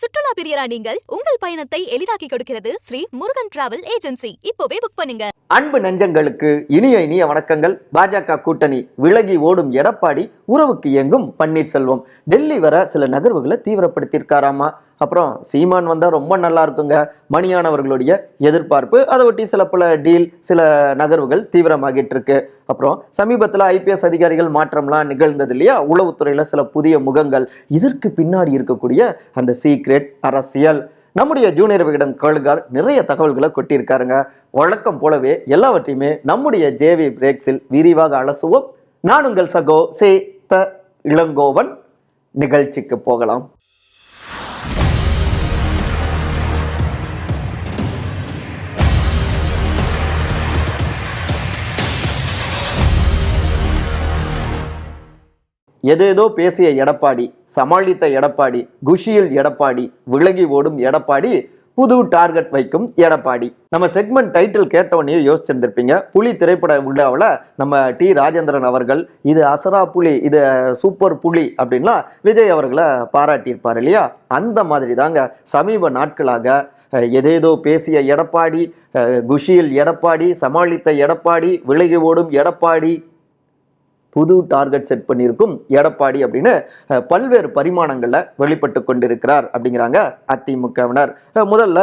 சுற்றுலா பிரியரா நீங்கள் உங்கள் பயணத்தை எளிதாக்கி கொடுக்கிறது ஸ்ரீ முருகன் டிராவல் ஏஜென்சி. இப்போவே புக் பண்ணுங்க. அன்பு நெஞ்சங்களுக்கு இனிய இனிய வணக்கங்கள். பாஜக கூட்டணி விலகி ஓடும் எடப்பாடி உறவுக்கு இயங்கும் பன்னீர்செல்வம். டெல்லி வர சில நகர்வுகளை தீவிரப்படுத்தியிருக்காராமா? அப்புறம் சீமான் வந்தால் ரொம்ப நல்லா இருக்குங்க. மணியானவர்களுடைய எதிர்பார்ப்பு. அதை ஒட்டி சில பல டீல் சில நகர்வுகள் தீவிரமாகிட்டு இருக்கு. அப்புறம் சமீபத்தில் ஐபிஎஸ் அதிகாரிகள் மாற்றம்லாம் நிகழ்ந்தது இல்லையா? உளவுத்துறையில் சில புதிய முகங்கள். இதற்கு பின்னாடி இருக்கக்கூடிய அந்த சீக்ரெட் அரசியல். நம்முடைய ஜூனியர் விகடன் கழுகார் நிறைய தகவல்களை கொட்டியிருக்காருங்க. வழக்கம் போலவே எல்லாவற்றையுமே நம்முடைய ஜேவி பிரேக்ஸில் விரிவாக அலசுவோம். நான் உங்கள் சகோ சே த இளங்கோவன். நிகழ்ச்சிக்கு போகலாம். எதேதோ பேசிய எடப்பாடி சமாளித்த எடப்பாடி குஷியில் எடப்பாடி விலகி ஓடும் எடப்பாடி புது டார்கெட் வைக்கும் எடப்பாடி. நம்ம செக்மெண்ட் டைட்டில் கேட்டவனையே யோசிச்சிருந்திருப்பீங்க. புலி திரைப்பட விழாவில் நம்ம டி ராஜேந்திரன் அவர்கள் இது அசரா புலி இது சூப்பர் புலி அப்படின்லாம் விஜய் அவர்களை பாராட்டியிருப்பார் இல்லையா? அந்த மாதிரி தாங்க சமீப நாட்களாக எதேதோ பேசிய எடப்பாடி குஷியில் எடப்பாடி சமாளித்த எடப்பாடி விலகி ஓடும் எடப்பாடி புது டார்கெட் செட் பண்ணியிருக்கும் எடப்பாடி அப்படின்னு பல்வேறு பரிமாணங்களில் வெளிப்பட்டு கொண்டிருக்கிறார் அப்படிங்கிறாங்க அதிமுகவினர். முதல்ல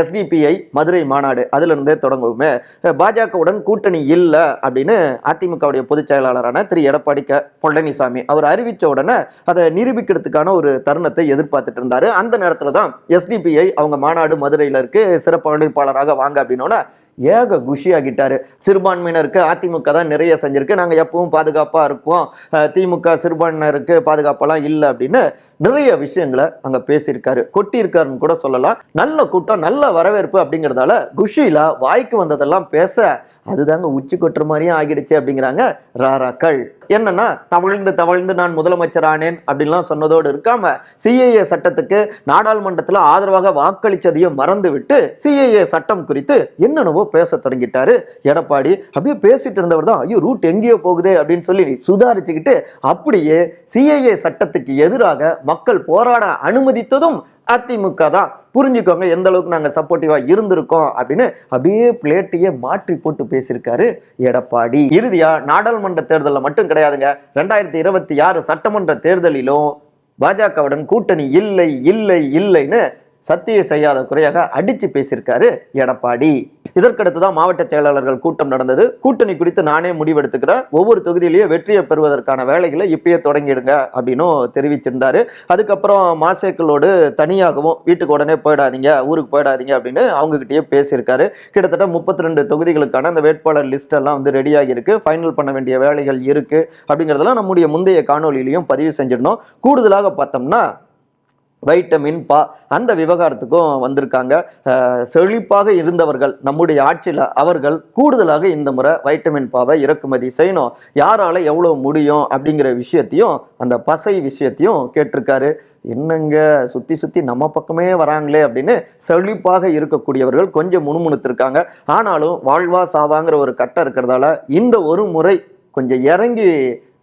எஸ்டிபிஐ மதுரை மாநாடு அதிலிருந்தே தொடங்குவோமே. பாஜகவுடன் கூட்டணி இல்லை அப்படின்னு அதிமுகவுடைய பொதுச் செயலாளரான திரு. எடப்பாடி க பழனிசாமி அவர் அறிவித்த உடனே அதை நிரூபிக்கிறதுக்கான ஒரு தருணத்தை எதிர்பார்த்துட்டு இருந்தார். அந்த நேரத்தில் தான் எஸ்டிபிஐ அவங்க மாநாடு மதுரையில் இருக்கு சிறப்பு வாங்க அப்படின்னோட ஏக குஷியாகிட்டார். சிறுபான்மையினருக்கு அதிமுக தான் நிறைய செஞ்சிருக்கு. நாங்கள் எப்பவும் பாதுகாப்பாக இருக்கோம் திமுக சிறுபான்மையினருக்கு பாதுகாப்பெல்லாம் இல்லை அப்படின்னு நிறைய விஷயங்களை அங்கே பேசியிருக்காரு. கொட்டியிருக்காருன்னு கூட சொல்லலாம். நல்ல கூட்டம் நல்ல வரவேற்பு அப்படிங்கிறதால குஷியில் வாய்க்கு வந்ததெல்லாம் பேச அதுதாங்க உச்சி கொட்டுற மாதிரியும் ஆகிடுச்சு அப்படிங்கிறாங்க ராராக்கள். என்னன்னா தவழ்ந்து தவழ்ந்து நான் முதலமைச்சர் ஆனேன் அப்படின்லாம் சொன்னதோடு இருக்காம சிஏஏ சட்டத்துக்கு நாடாளுமன்றத்தில் ஆதரவாக வாக்களித்ததையும் மறந்துவிட்டு சிஏஏ சட்டம் குறித்து என்னென்னவோ பேச தொடங்கிட்டாரு. எடப்பாடி அப்படியே பேசிட்டு இருந்தவர் தான் ஐயோ ரூட் எங்கேயோ போகுதே அப்படின்னு சொல்லி சுதாரிச்சுக்கிட்டு அப்படியே சிஏஏ சட்டத்துக்கு எதிராக மக்கள் போராட அனுமதித்ததும் அதிமுக தான் புரிஞ்சுக்கோங்க எந்த அளவுக்கு நாங்கள் சப்போர்ட்டிவாக இருந்திருக்கோம் அப்படின்னு அப்படியே பிளேட்டையே மாற்றி போட்டு பேசியிருக்காரு எடப்பாடி. இறுதியாக நாடாளுமன்ற தேர்தலில் மட்டும் கிடையாதுங்க. ரெண்டாயிரத்தி இருபத்தி ஆறு சட்டமன்ற தேர்தலிலும் பாஜகவுடன் கூட்டணி இல்லை இல்லை இல்லைன்னு சத்திய செய்யாத குறையாக அடித்து பேசியிருக்காரு எடப்பாடி. இதற்கடுத்து தான் மாவட்ட செயலாளர்கள் கூட்டம் நடந்தது. கூட்டணி குறித்து நானே முடிவெடுத்துக்கிறேன். ஒவ்வொரு தொகுதியிலையும் வெற்றியை பெறுவதற்கான வேலைகளை இப்பயே தொடங்கிடுங்க அப்படின்னும் தெரிவிச்சிருந்தாரு. அதுக்கப்புறம் மாசேக்களோடு தனியாகவும் வீட்டுக்கு உடனே போயிடாதீங்க ஊருக்கு போயிடாதீங்க அப்படின்னு அவங்ககிட்டயே பேசியிருக்காரு. கிட்டத்தட்ட முப்பத்தி ரெண்டு தொகுதிகளுக்கான அந்த வேட்பாளர் லிஸ்ட் எல்லாம் வந்து ரெடியாகி இருக்கு ஃபைனல் பண்ண வேண்டிய வேலைகள் இருக்கு அப்படிங்கிறதெல்லாம் நம்முடைய முந்தைய காணொலியிலையும் பதிவு செஞ்சிருந்தோம். கூடுதலாக பார்த்தோம்னா வைட்டமின் பா அந்த விவகாரத்துக்கும் வந்திருக்காங்க. செழிப்பாக இருந்தவர்கள் நம்முடைய ஆட்சியில் அவர்கள் கூடுதலாக இந்த முறை வைட்டமின் பாவை இறக்குமதி செய்யணும். யாரால எவ்வளோ முடியும் அப்படிங்கிற விஷயத்தையும் அந்த பசை விஷயத்தையும் கேட்டிருக்காரு. என்னங்க சுற்றி சுற்றி நம்ம பக்கமே வராங்களே அப்படின்னு செழிப்பாக இருக்கக்கூடியவர்கள் கொஞ்சம் முணுமுணுத்திருக்காங்க. ஆனாலும் வாழ்வா சாவாங்கிற ஒரு கட்டம் இருக்கிறதால இந்த ஒரு முறை கொஞ்சம் இறங்கி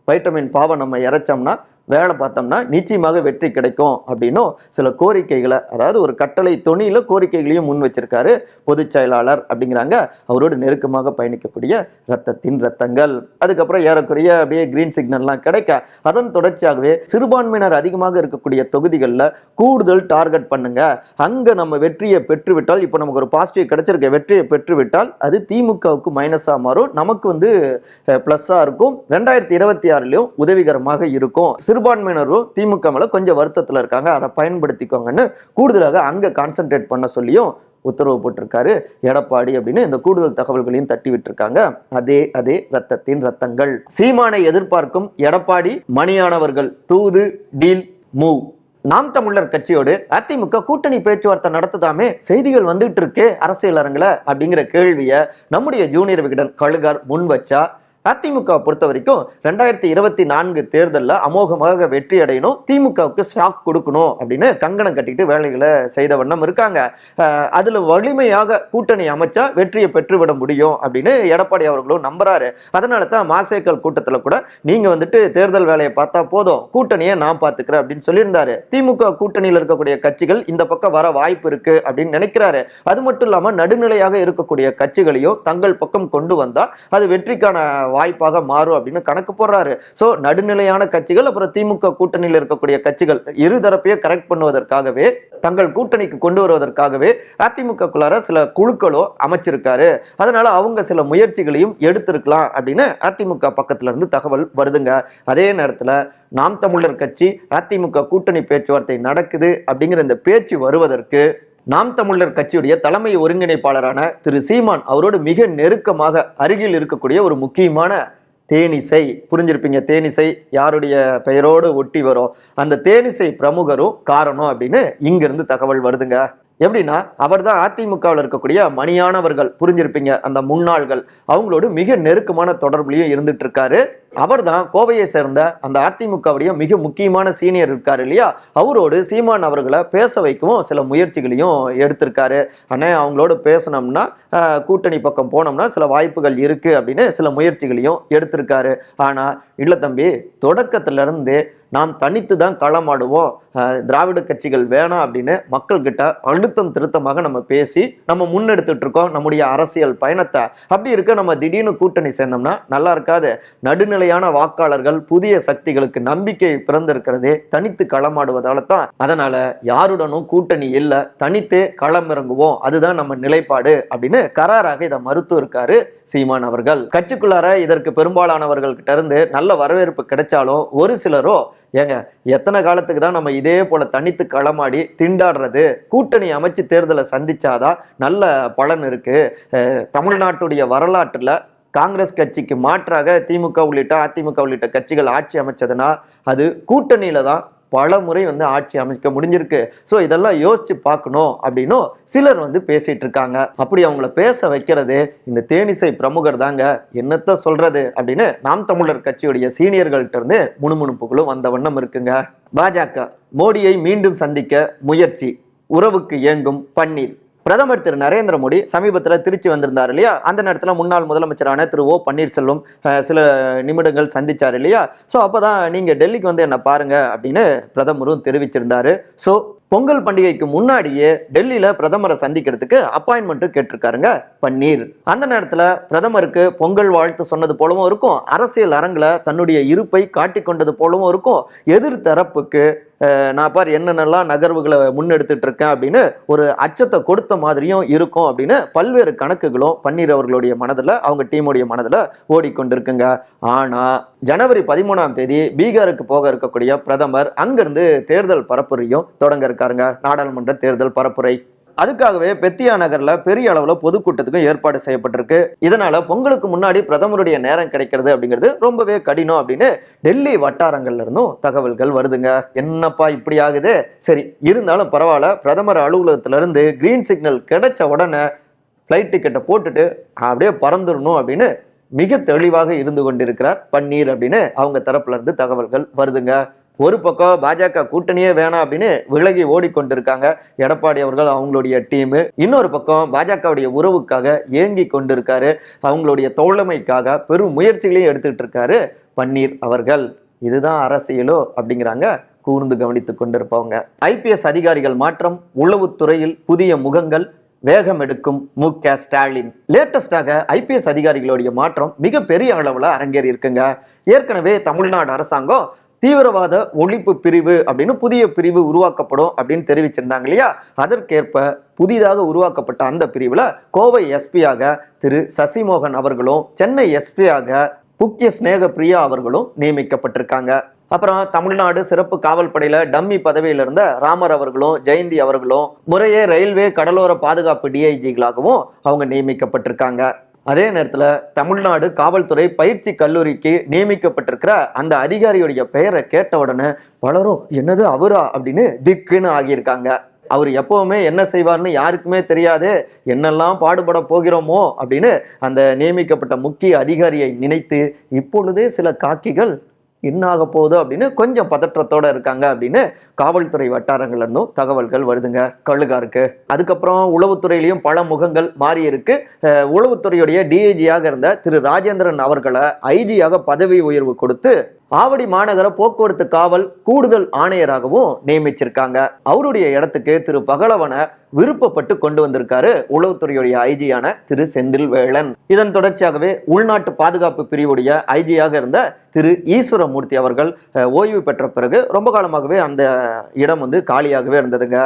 வைட்டமின் பாவை நம்ம இறைச்சோம்னா வேலை பார்த்தோம்னா நிச்சயமாக வெற்றி கிடைக்கும் அப்படின்னும் சில கோரிக்கைகளை அதாவது ஒரு கட்டளை தொனியில் கோரிக்கைகளையும் முன் வச்சிருக்காரு பொதுச் செயலாளர் அப்படிங்கிறாங்க. அவரோடு நெருக்கமாக பயணிக்கக்கூடிய ரத்தத்தின் ரத்தங்கள் அதுக்கப்புறம் ஏறக்குறைய அப்படியே கிரீன் சிக்னல்லாம் கிடைக்க அதன் தொடர்ச்சியாகவே சிறுபான்மையினர் அதிகமாக இருக்கக்கூடிய தொகுதிகளில் கூடுதல் டார்கெட் பண்ணுங்க. அங்கே நம்ம வெற்றியை பெற்றுவிட்டால் இப்போ நமக்கு ஒரு பாசிட்டிவ் கிடைச்சிருக்க வெற்றியை பெற்றுவிட்டால் அது திமுகவுக்கு மைனஸாக மாறும். நமக்கு வந்து ப்ளஸ்ஸாக இருக்கும். ரெண்டாயிரத்தி இருபத்தி ஆறுலையும் உதவிகரமாக இருக்கும். சிறுபான்மையினரும் திமுக மேலே கொஞ்சம் வருத்தத்தில் இருக்காங்க. அதை பயன்படுத்திக்கோங்கன்னு கூடுதலாக அங்கே கான்சென்ட்ரேட் பண்ண சொல்லியும் உத்தரவு போட்டிருக்காரு. எடப்பாடி அப்படின்னு இந்த கூடுதல் தகவல்களையும் தட்டி விட்டுருக்காங்க அதே அதே ரத்தத்தின் ரத்தங்கள். சீமானை எதிர்பார்க்கும் எடப்பாடி மணியானவர்கள் தூது டீல் மூவ் நாம் தமிழர் கட்சியோடு அதிமுக கூட்டணி பேச்சுவார்த்தை நடத்துதாமே செய்திகள் வந்துட்டு இருக்கே அரசியல் அரங்கில் அப்படிங்கிற கேள்வியை நம்முடைய ஜூனியர் விகடன் கழுகார் முன் வச்சா அதிமுகவை பொறுத்த வரைக்கும் ரெண்டாயிரத்தி இருபத்தி நான்கு தேர்தலில் அமோகமாக வெற்றி அடையணும் திமுகவுக்கு ஷாக் கொடுக்கணும் அப்படின்னு கங்கணம் கட்டிட்டு வேலைகளை செய்த வண்ணம் இருக்காங்க. அதில் வலிமையாக கூட்டணி அமைச்சா வெற்றியை பெற்றுவிட முடியும் அப்படின்னு எடப்பாடி அவர்களும் நம்புறாரு. அதனால தான் மாசேக்கல் கூட்டத்தில் கூட நீங்கள் வந்துட்டு தேர்தல் வேலையை பார்த்தா போதும் கூட்டணியை நான் பார்த்துக்கிறேன் அப்படின்னு சொல்லியிருந்தாரு. திமுக கூட்டணியில் இருக்கக்கூடிய கட்சிகள் இந்த பக்கம் வர வாய்ப்பு இருக்கு அப்படின்னு நினைக்கிறாரு. அது மட்டும் இல்லாமல் நடுநிலையாக இருக்கக்கூடிய கட்சிகளையும் தங்கள் பக்கம் கொண்டு வந்தால் அது வெற்றிக்கான வாய்ப்பாக மாறும் அப்படின்னு கணக்கு போடுறாரு. ஸோ நடுநிலையான கட்சிகள் அப்புறம் திமுக கூட்டணியில் இருக்கக்கூடிய கட்சிகள் இரு தரப்பையும் கரெக்ட் பண்ணுவதற்காகவே தங்கள் கூட்டணிக்கு கொண்டு வருவதற்காகவே அதிமுகக்குள்ளார சில குழுக்களோ அமைச்சிருக்காரு. அதனால அவங்க சில முயற்சிகளையும் எடுத்திருக்கலாம் அப்படின்னு அதிமுக பக்கத்துல இருந்து தகவல் வருதுங்க. அதே நேரத்தில் நாம் தமிழர் கட்சி அதிமுக கூட்டணி பேச்சுவார்த்தை நடக்குது அப்படிங்கிற இந்த பேச்சு வருவதற்கு நாம் தமிழர் கட்சியுடைய தலைமை ஒருங்கிணைப்பாளரான திரு சீமான் அவரோடு மிக நெருக்கமாக அருகில் இருக்கக்கூடிய ஒரு முக்கியமான தேனிசை புரிஞ்சிருப்பீங்க தேனிசை யாருடைய பெயரோடு ஒட்டி வரும். அந்த தேனிசை பிரமுகரும் காரணம் அப்படின்னு இங்கிருந்து தகவல் வருதுங்க. எப்படின்னா அவர் தான் அதிமுகவில் இருக்கக்கூடிய மணியானவர்கள் புரிஞ்சிருப்பீங்க அந்த முன்னாள்கள். அவங்களோடு மிக நெருக்கமான தொடர்புலையும் இருந்துட்டு இருக்காரு. அவர் தான் கோவையை சேர்ந்த அந்த அதிமுகவுடைய மிக முக்கியமான சீனியர் இருக்கார் இல்லையா? அவரோடு சீமான் அவர்களை பேச வைக்கவும் சில முயற்சிகளையும் எடுத்திருக்காரு. அண்ணே அவங்களோட பேசினோம்னா கூட்டணி பக்கம் போனோம்னா சில வாய்ப்புகள் இருக்குது அப்படின்னு சில முயற்சிகளையும் எடுத்திருக்காரு. ஆனால் இல்லை தம்பி தொடக்கத்திலிருந்து நாம் தனித்து தான் களமாடுவோம் திராவிட கட்சிகள் வேணாம் அப்படின்னு மக்கள்கிட்ட அழுத்தம் திருத்தமாக நம்ம பேசி நம்ம முன்னெடுத்துட்டு இருக்கோம் நம்முடைய அரசியல் பயணத்தை. அப்படி இருக்க நம்ம திடீர்னு கூட்டணி சேர்ந்தோம்னா நல்லா இருக்காது. நடுநிலை நடுநிலையான வாக்காளர்கள் புதிய சக்திகளுக்கு நம்பிக்கை பிறந்திருக்கிறதே தனித்து களமாடுவதால தான் அதனால யாருடனும் கூட்டணி இல்லை தனித்தே களம் இறங்குவோம் அதுதான் நம்ம நிலைப்பாடு அப்படின்னு கராராக இதை மறுத்து இருக்காரு சீமான் அவர்கள். கட்சிக்குள்ளார இதற்கு பெரும்பாலானவர்கள் கிட்ட இருந்து நல்ல வரவேற்பு கிடைச்சாலும் ஒரு சிலரோ ஏங்க எத்தனை காலத்துக்கு தான் நம்ம இதே போல தனித்து களமாடி திண்டாடுறது? கூட்டணி அமைச்சு தேர்தலை சந்திச்சாதான் நல்ல பலன் இருக்கு. தமிழ்நாட்டுடைய வரலாற்றுல காங்கிரஸ் கட்சிக்கு மாற்றாக திமுக உள்ளிட்ட அதிமுக உள்ளிட்ட கட்சிகள் ஆட்சி அமைச்சதுன்னா அது கூட்டணியில தான் பல முறை வந்து ஆட்சி அமைக்க முடிஞ்சிருக்கு. ஸோ இதெல்லாம் யோசிச்சு பார்க்கணும் அப்படின்னும் சிலர் வந்து பேசிட்டு இருக்காங்க. அப்படி அவங்கள பேச வைக்கிறது இந்த தேனிசை பிரமுகர் தாங்க. என்னத்த சொல்றது அப்படின்னு நாம் தமிழர் கட்சியுடைய சீனியர்கள்ட்ட இருந்து முணுமுணுப்புகளும் வந்த வண்ணம் இருக்குங்க. பாஜக மோடியை மீண்டும் சந்திக்க முயற்சி. உறவுக்கு ஏங்கும் பன்னீர். பிரதமர் திரு நரேந்திர மோடி சமீபத்தில் திருச்சி வந்திருந்தார் இல்லையா? அந்த நேரத்தில் முன்னாள் முதலமைச்சரான திரு ஓ பன்னீர்செல்வம் சில நிமிடங்கள் சந்திச்சார் இல்லையா? ஸோ அப்போ தான் நீங்கள் டெல்லிக்கு வந்து என்ன பாருங்க அப்படின்னு பிரதமரும் தெரிவிச்சிருந்தாரு. ஸோ பொங்கல் பண்டிகைக்கு முன்னாடியே டெல்லியில் பிரதமரை சந்திக்கிறதுக்கு அப்பாயின்மெண்ட்டும் கேட்டிருக்காருங்க பன்னீர். அந்த நேரத்தில் பிரதமருக்கு பொங்கல் வாழ்த்து சொன்னது போலவும் இருக்கும். அரசியல் அரங்கில் தன்னுடைய இருப்பை காட்டிக் கொண்டது போலவும் இருக்கும். எதிர்த்தரப்புக்கு நான் பார் என்னென்னலாம் நகர்வுகளை முன்னெடுத்துட்டு இருக்கேன் அப்படின்னு ஒரு அச்சத்தை கொடுத்த மாதிரியும் இருக்கும் அப்படின்னு பல்வேறு கணக்குகளும் பன்னீர் அவர்களுடைய மனதில் அவங்க டீமுடைய மனதில் ஓடிக்கொண்டிருக்குங்க. ஆனால் ஜனவரி பதிமூணாம் தேதி பீகாருக்கு போக இருக்கக்கூடிய பிரதமர் அங்கிருந்து தேர்தல் பரப்புரையும் தொடங்க இருக்காருங்க. நாடாளுமன்ற தேர்தல் பரப்புரை. அதுக்காகவே பெத்தியா நகர்ல பெரிய அளவுல பொதுக்கூட்டத்துக்கும் ஏற்பாடு செய்யப்பட்டிருக்கு. இதனால பொங்கலுக்கு முன்னாடி பிரதமருடைய நேரம் கிடைக்கிறது அப்படிங்கிறது ரொம்பவே கடினம் அப்படின்னு டெல்லி வட்டாரங்கள்ல இருந்தும் தகவல்கள் வருதுங்க. என்னப்பா இப்படி ஆகுது? சரி இருந்தாலும் பரவாயில்ல. பிரதமர் அலுவலகத்துல இருந்து கிரீன் சிக்னல் கிடைச்ச உடனே ஃப்ளைட் டிக்கெட்டை போட்டுட்டு அப்படியே பறந்துடணும் அப்படின்னு மிக தெளிவாக இருந்து கொண்டிருக்கிறார் பன்னீர் அப்படின்னு அவங்க தரப்புல இருந்து தகவல்கள் வருதுங்க. ஒரு பக்கம் பாஜக கூட்டணியே வேணாம் அப்படின்னு விலகி ஓடிக்கொண்டிருக்காங்க. எடப்பாடி அவர்கள் அவங்களுடைய டீமு இன்னொரு பக்கம் பாஜகவுடைய உறவுக்காக ஏங்கி கொண்டிருக்காரு. அவங்களுடைய தோழமைக்காக பெரும் முயற்சிகளையும் எடுத்துட்டு இருக்காரு பன்னீர் அவர்கள். இதுதான் அரசியலோ அப்படிங்கிறாங்க. கூர்ந்து கவனித்துக் கொண்டிருப்பவங்க. ஐபிஎஸ் அதிகாரிகள் மாற்றம் உளவுத்துறையில் புதிய முகங்கள் வேகம் எடுக்கும் மு க ஸ்டாலின். லேட்டஸ்டாக ஐபிஎஸ் அதிகாரிகளுடைய மாற்றம் மிகப்பெரிய அளவில் அரங்கேறி இருக்குங்க. ஏற்கனவே தமிழ்நாடு அரசாங்கம் தீவிரவாத ஒழிப்பு பிரிவு அப்படின்னு புதிய பிரிவு உருவாக்கப்படும் அப்படின்னு தெரிவிச்சிருந்தாங்க இல்லையா? அதற்கேற்ப புதிதாக உருவாக்கப்பட்ட அந்த பிரிவில் கோவை எஸ்பியாக திரு சசிமோகன் அவர்களும் சென்னை எஸ்பியாக புக்கிய ஸ்நேக பிரியா அவர்களும் நியமிக்கப்பட்டிருக்காங்க. அப்புறம் தமிழ்நாடு சிறப்பு காவல் படையில டம்மி பதவியில் இருந்த ராமர் அவர்களும் ஜெயந்தி அவர்களும் முறையே ரயில்வே கடலோர பாதுகாப்பு டிஐஜிகளாகவும் அவங்க நியமிக்கப்பட்டிருக்காங்க. அதே நேரத்தில் தமிழ்நாடு காவல்துறை பயிற்சி கல்லூரிக்கு நியமிக்கப்பட்டிருக்கிற அந்த அதிகாரியுடைய பெயரை கேட்ட உடனே பலரும் என்னது அவரா? அப்படின்னு திக்குன்னு ஆகியிருக்காங்க. அவர் எப்பவுமே என்ன செய்வார்னு யாருக்குமே தெரியாது. என்னெல்லாம் பாடுபட போகிறோமோ அப்படின்னு அந்த நியமிக்கப்பட்ட முக்கிய அதிகாரியை நினைத்து இப்பொழுதே சில காக்கிகள் என்னாக போகுது அப்படின்னு கொஞ்சம் பதற்றத்தோடு இருக்காங்க அப்படின்னு காவல்துறை வட்டாரங்கள்ல இருந்தும் தகவல்கள் வருதுங்க. கழுகாருக்கு அதுக்கப்புறம் உளவுத்துறையிலையும் பல முகங்கள் மாறி இருக்கு. உளவுத்துறையுடைய டிஐஜியாக இருந்த திரு ராஜேந்திரன் அவர்களை ஐஜியாக பதவி உயர்வு கொடுத்து ஆவடி மாநகர போக்குவரத்து காவல் கூடுதல் ஆணையராகவும் நியமிச்சிருக்காங்க. அவருடைய இடத்துக்கு திரு பகலவனை விருப்பப்பட்டு கொண்டு வந்திருக்காரு உளவுத்துறையுடைய ஐஜியான திரு செந்தில் வேளன் இதன் தொடர்ச்சியாகவே உள்நாட்டு பாதுகாப்பு பிரிவுடைய ஐஜியாக இருந்த திரு ஈஸ்வரமூர்த்தி அவர்கள் ஓய்வு பெற்ற பிறகு ரொம்ப காலமாகவே அந்த இடம் வந்து காலியாகவே இருந்ததுங்க.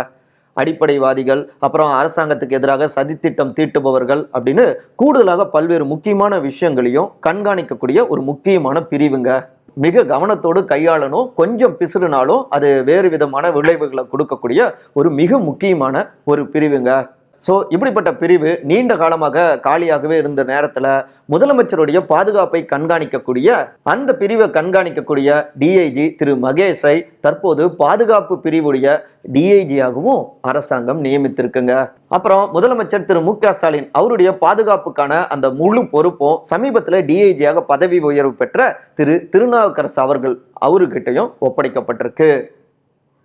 அடிப்படைவாதிகள் அப்புறம் அரசாங்கத்துக்கு எதிராக சதித்திட்டம் தீட்டுபவர்கள் அப்படின்னு கூடுதலாக பல்வேறு முக்கியமான விஷயங்களையும் கண்காணிக்கக்கூடிய ஒரு முக்கியமான பிரிவுங்க. மிக கவனத்தோடு கையாளணும் கொஞ்சம் பிசுறுனாலும் அது வேறு விதமான விளைவுகளை கொடுக்கக்கூடிய ஒரு மிக முக்கியமான ஒரு பிரிவுங்க. ஸோ இப்படிப்பட்ட பிரிவு நீண்ட காலமாக காலியாகவே இருந்த நேரத்தில் முதலமைச்சருடைய பாதுகாப்பை கண்காணிக்கக்கூடிய அந்த பிரிவை கண்காணிக்கக்கூடிய டிஐஜி திரு மகேஷை தற்போது பாதுகாப்பு பிரிவுடைய டிஐஜியாகவும் அரசாங்கம் நியமித்திருக்குங்க. அப்புறம் முதலமைச்சர் திரு மு க ஸ்டாலின் அவருடைய பாதுகாப்புக்கான அந்த முழு பொறுப்பும் சமீபத்தில் டிஐஜியாக பதவி உயர்வு பெற்ற திரு திருநாவுக்கரசு அவர்கள் அவர்கிட்டையும் ஒப்படைக்கப்பட்டிருக்கு.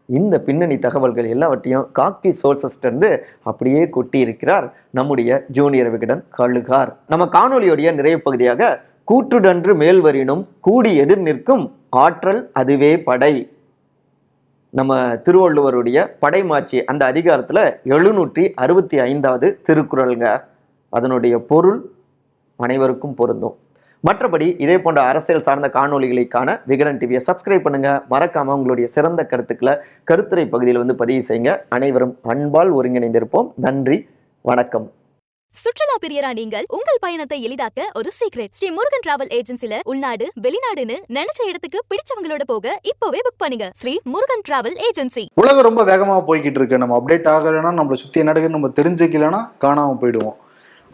இந்த பின்னணி தகவல்கள் எல்லாவற்றையும் காக்கி சோர்சஸ்டிருந்து அப்படியே கொட்டி இருக்கிறார் நம்முடைய ஜூனியர் விகடன் கழுகார். நம்ம காணொளியுடைய நிறைவு பகுதியாக கூற்றுடன்று மேல்வரினும் கூடி எதிர் நிற்கும் ஆற்றல் அதுவே படை. நம்ம திருவள்ளுவருடைய படைமாட்சி அந்த அதிகாரத்தில் எழுநூற்றி அறுபத்தி ஐந்தாவது திருக்குறளுங்க. அதனுடைய பொருள் அனைவருக்கும் பொருந்தும். மற்றபடி இதே போன்ற அரசியல் சார்ந்த காணொளிகளை காண விகடன் டிவியை சப்ஸ்கிரைப் பண்ணுங்க. மறக்காம உங்களுடைய சிறந்த கருத்துக்களை கருத்துரை பகுதியில் வந்து பதிவு செய்யுங்க. அனைவரும் அன்பால் ஒருங்கிணைந்திருப்போம். நன்றி வணக்கம். சுற்றுலா பிரியரா நீங்கள் உங்கள் பயணத்தை எளிதாக்க ஒரு சீக்ரெட் ஸ்ரீ முருகன் டிராவல் ஏஜென்சில உள்நாடு வெளிநாடுன்னு நினைச்ச இடத்துக்கு பிடிச்சவங்களோட போக இப்போவே புக் பண்ணுங்க. ஸ்ரீ முருகன் டிராவல் ஏஜென்சி உலகம் ரொம்ப வேகமாக போய்கிட்டு இருக்கு. நம்ம அப்டேட் ஆகலைன்னா நம்மளை சுற்றி என்ன நடக்குதுன்னு நம்ம தெரிஞ்சுக்கலைன்னா காணாமல் போயிடுவோம்.